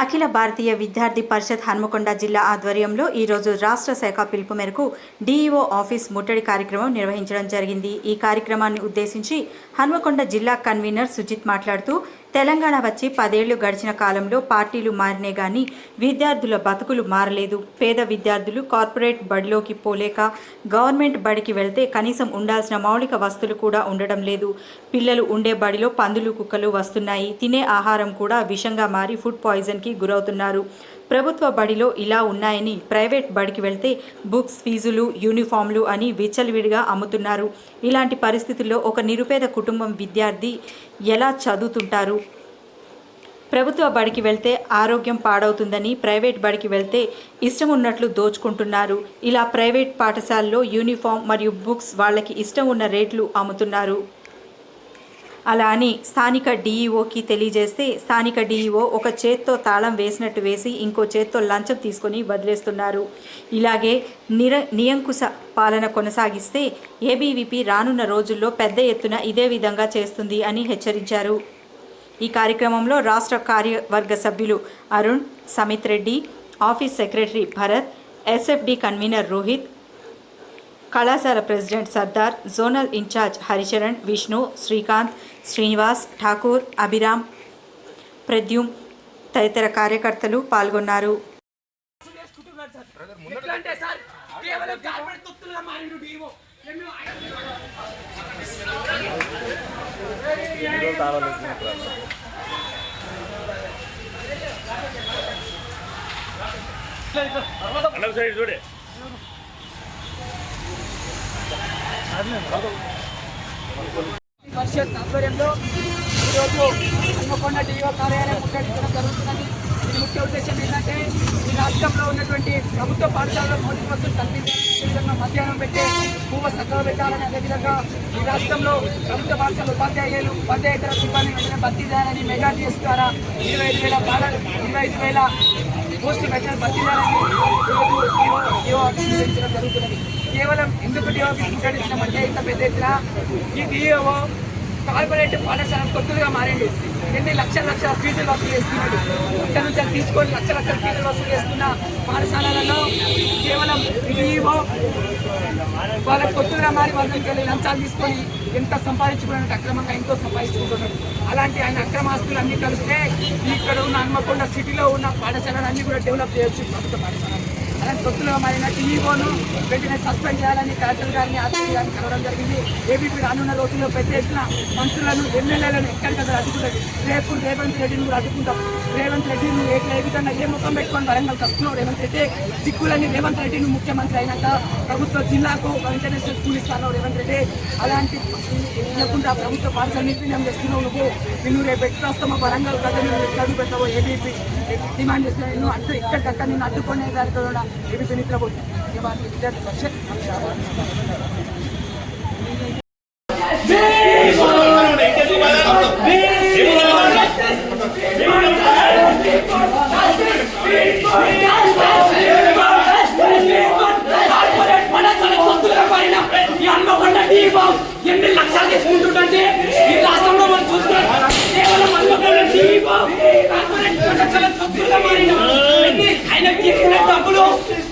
అఖిల భారతీయ విద్యార్థి పరిషత్ హన్మకొండ జిల్లా ఆధ్వర్యంలో ఈరోజు రాష్ట్ర శాఖ పిలుపు మేరకు డీఈఓ ఆఫీస్ ముట్టడి కార్యక్రమం నిర్వహించడం జరిగింది. ఈ కార్యక్రమాన్ని ఉద్దేశించి హన్మకొండ జిల్లా కన్వీనర్ సుజిత్ మాట్లాడుతూ తెలంగాణ వచ్చి పదేళ్ళు గడిచిన కాలంలో పార్టీలు మారినే గాని విద్యార్థుల బతుకులు మారలేదు. పేద విద్యార్థులు కార్పొరేట్ బడిలోకి పోలేక గవర్నమెంట్ బడికి వెళ్తే కనీసం ఉండాల్సిన మౌలిక వస్తువులు కూడా ఉండడం లేదు. పిల్లలు ఉండే బడిలో పందులు కుక్కలు వస్తున్నాయి. తినే ఆహారం కూడా విషంగా మారి ఫుడ్ పాయిజన్ పాయిజన్కి గురవుతున్నారు. ప్రభుత్వ బడిలో ఇలా ఉన్నాయని ప్రైవేట్ బడికి వెళ్తే బుక్స్ ఫీజులు యూనిఫామ్లు అని విచ్చలవిడిగా అమ్ముతున్నారు. ఇలాంటి పరిస్థితుల్లో ఒక నిరుపేద కుటుంబం విద్యార్థి ఎలా చదువుతుంటారు? ప్రభుత్వ బడికి వెళ్తే ఆరోగ్యం పాడవుతుందని ప్రైవేట్ బడికి వెళ్తే ఇష్టం ఉన్నట్లు దోచుకుంటున్నారు. ఇలా ప్రైవేట్ పాఠశాలలో యూనిఫామ్ మరియు బుక్స్ వాళ్ళకి ఇష్టం ఉన్న రేట్లు అమ్ముతున్నారు. అలా అని స్థానిక డీఈఓకి తెలియజేస్తే స్థానిక డీఈఓ ఒక చేత్తో తాళం వేసినట్టు వేసి ఇంకో చేత్తో లంచం తీసుకొని వదిలేస్తున్నారు. ఇలాగే నిర నియంకుశ పాలన కొనసాగిస్తే ఏబీవీపీ రానున్న రోజుల్లో పెద్ద ఎత్తున ఇదే విధంగా చేస్తుంది అని హెచ్చరించారు. ఈ కార్యక్రమంలో రాష్ట్ర కార్యవర్గ సభ్యులు Arun Samith Reddy office secretary Bharath SFD convener Rohith కళాశాల president Sardar zonal incharge Haricharan Vishnu Srikanth Srinivas Thakur Abhiram Pradyum తదితర కార్యకర్తలు పాల్గొన్నారు. చూడే అంటే సార్ కేవలం కార్పొరేట్ తొత్తుల మారిండు డివో ఎన్నో అన్న సైడ్ చూడే పరిషత్ ఆధ్వర్యంలో ఈరోజు హనుమకొండ డిఓ కార్యాలయం ముట్టడించడం జరుగుతున్నది. ఇది ముఖ్య ఉద్దేశం ఏంటంటే ఈ రాష్ట్రంలో ఉన్నటువంటి ప్రభుత్వ పాఠశాలలో మౌలిక వసతులు కల్పించాలని మధ్యాహ్నం పెట్టే భూమ చక్కగా పెట్టాలని అదేవిధంగా ఈ రాష్ట్రంలో ప్రభుత్వ పాఠశాల ఉపాధ్యాయులు ఉపాధ్యాయేతర సిబ్బంది వెంటనే భర్తీ చేయాలని మెగా డిఎస్ ద్వారా ఇరవై ఐదు వేల బాల ఇరవై ఐదు వేల పోస్టులు పెట్టిన భర్తీ చేయాలని ఈరోజు జరుగుతున్నది. కేవలం ఎందుకు డిఓ ఆఫీస్ అంటే ఇంత పెద్ద ఎత్తున ఈ డిఓ కార్పొరేట్ పాఠశాల కొత్తగా మారింది ఎన్ని లక్షల లక్షల ఫీజులు వసూలు చేస్తున్నాడు. ఇక్కడ నుంచి తీసుకొని లక్ష లక్షల ఫీజులు వసూలు చేస్తున్న పాఠశాలలలో కేవలం డిఓ వాళ్ళ కొత్తగా మారి వాళ్ళకి వెళ్ళి లంచాలు తీసుకొని ఎంత సంపాదించుకున్నాడు అక్రమంగా ఎంతో సంపాదించుకుంటున్నాడు. అలాంటి ఆయన అక్రమాస్తులు అన్ని కలిస్తే ఇక్కడ ఉన్న హన్మకొండ సిటీలో ఉన్న పాఠశాలలు అన్నీ కూడా డెవలప్ చేయొచ్చు ప్రభుత్వ పాఠశాలలు. అలాంటి కొత్తలో మారిన టీఈఓను వెంటనే సస్పెండ్ చేయాలని కలెక్టర్ గారిని ఆర్టీసీ గారిని కలవడం జరిగింది. ఏబీపీ రానున్న రోజుల్లో పెద్ద ఎత్తున మంత్రులను ఎమ్మెల్యేలను ఎక్కడికక్కడ అడ్డుకుంటుంది? రేపు రేవంత్ రెడ్డిని కూడా అడ్డుకుంటాం. రేవంత్ రెడ్డిని ఏ ఏ విధంగా ఏ ముఖం పెట్టుకొని వరంగల్ వస్తున్నావు రేవంత్ రెడ్డి సిక్కులని రేవంత్ రెడ్డిని ముఖ్యమంత్రి అయినాక ప్రభుత్వ జిల్లాకు ఇంటర్నేషనల్ స్కూల్ ఇస్తాను రేవంత్ రెడ్డి? అలాంటి లేకుండా ప్రభుత్వ పాఠశాల నిర్వీణం చేస్తున్నావు నువ్వు నిన్ను రేపు ఎట్లా వస్తామో వరంగల్ ప్రజలు చదువు పెట్టావో ఏబీపీ డిమాండ్ చేస్తున్నావు నువ్వు అడ్డు ఇక్కడికక్కడ నిన్ను అడ్డుకునే దాంట్లో కూడా ఏబీపీ నిద్రపోతుంది విద్యార్థి పరిషత్ ఎన్ని లక్షలు తీసుకుంటుంటే ఈ రాష్ట్రంలో మనం చూస్తున్నాం కేవలం హన్మకొండ